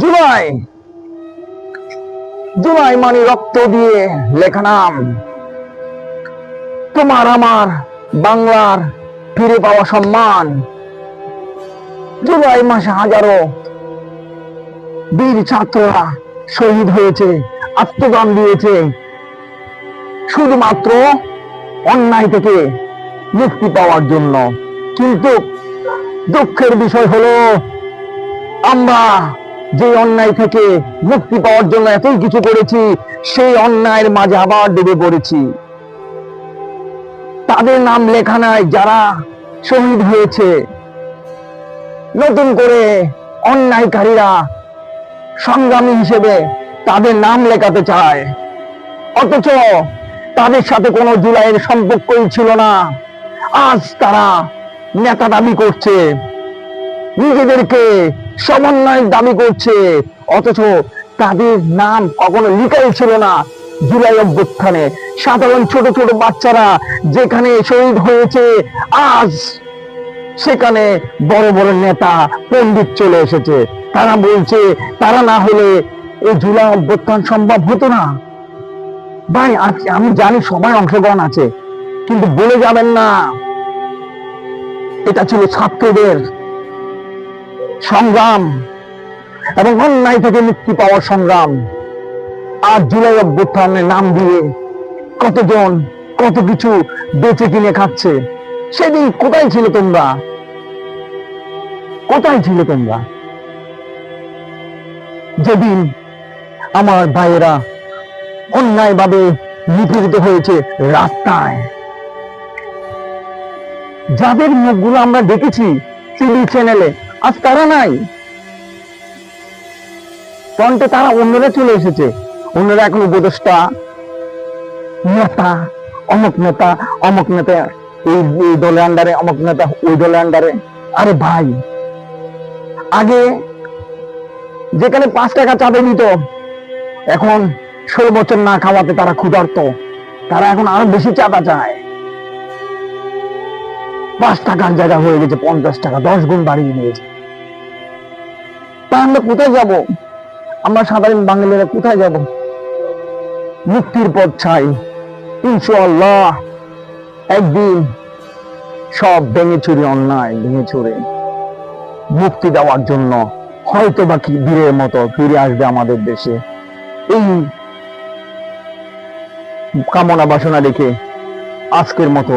জুলাই জুলাই মানে রক্ত দিয়ে লেখা নাম। তোমার আমার বাংলার ফিরে পাওয়া সম্মান। জুলাই মাসে হাজারো বীর ছাত্ররা শহীদ হয়েছে, আত্মদান দিয়েছে। শুধুমাত্র অন্যায় থেকে মুক্তি পাওয়ার জন্য। কিন্তু দুঃখের বিষয় হলো, আমরা যে অন্যায় থেকে মুক্তি পাওয়ার জন্য এতই কিছু করেছি, সেই অন্যায়ের মাঝে আবার ডুবে পড়েছি। তাদের নাম লেখা নাই, যারা শহীদ হয়েছে। নতুন করে অন্যায়কারীরা সংগ্রামী হিসেবে তাদের নাম লেখাতে চায়। অথচ তাদের সাথে কোনো জুলাইয়ের সম্পর্কই ছিল না। আজ তারা নেতা দাবি করছে। নিজেদেরকে সমন্বয় দাবি করছে। অথচ তাদের নাম কখনো লিখাই ছিল না। জুলাই অভ্যুত্থানে সাধারণ ছোট ছোট বাচ্চারা যেখানে শহীদ হয়েছে, আজ সেখানে বড় বড় নেতা, পণ্ডিত চলে এসেছে। তারা বলছে, তারা না হলে এই জুলাই অভ্যুত্থান সম্ভব হতো না। ভাই আমি জানি সবাই অংশগ্রহণ আছে, কিন্তু বলে যাবেন না। এটা ছিল ছাত্রদের সংগ্রাম এবং অন্যায় থেকে মুক্তি পাওয়ার সংগ্রাম। আর জুলাই অভ্যুত্থানের নাম দিয়ে কতজন কত কিছু বেঁচে কিনে খাচ্ছে, সেদিন কোথায় ছিল তোমরা? কোথায় ছিল তোমরা? যেদিন আমার ভাইয়েরা অন্যায়ভাবে নিপীড়িত হয়েছে রাস্তায়। যাদের মুখগুলো আমরা দেখেছি টিভি চ্যানেলে আজ তারা নাই। ফ্রন্টে তারা অন্যরা চলে এসেছে। অন্যরা এখন উপদেষ্টা, নেতা, অমুক নেতা অমুক নেতা, এই এই দলের আন্ডারে, অমুক নেতা, ওই দলের আন্ডারে। আরে ভাই, আগে যেখানে পাঁচ টাকা চাঁদে নিত এখন ষোলো বছর না খাওয়াতে তারা ক্ষুধার্ত। তারা এখন আরও বেশি চাঁদা চায়। পাঁচ টাকার জায়গা হয়ে গেছে, পঞ্চাশ টাকা, দশ গুণ বাড়িয়ে দিয়েছে। তা আমরা কোথায় যাব? আমরা সাধারণ বাঙালিরা কোথায় যাব? মুক্তির পথ চাই। ইনশাআল্লাহ, একদিন সব ভেঙে চুরি অন্যায় ভেঙে চুরে মুক্তি দেওয়ার জন্য হয়তো বা কি বীরের মতো ফিরে আসবে আমাদের দেশে। এই কামনা বাসনা রেখে আজকের মতো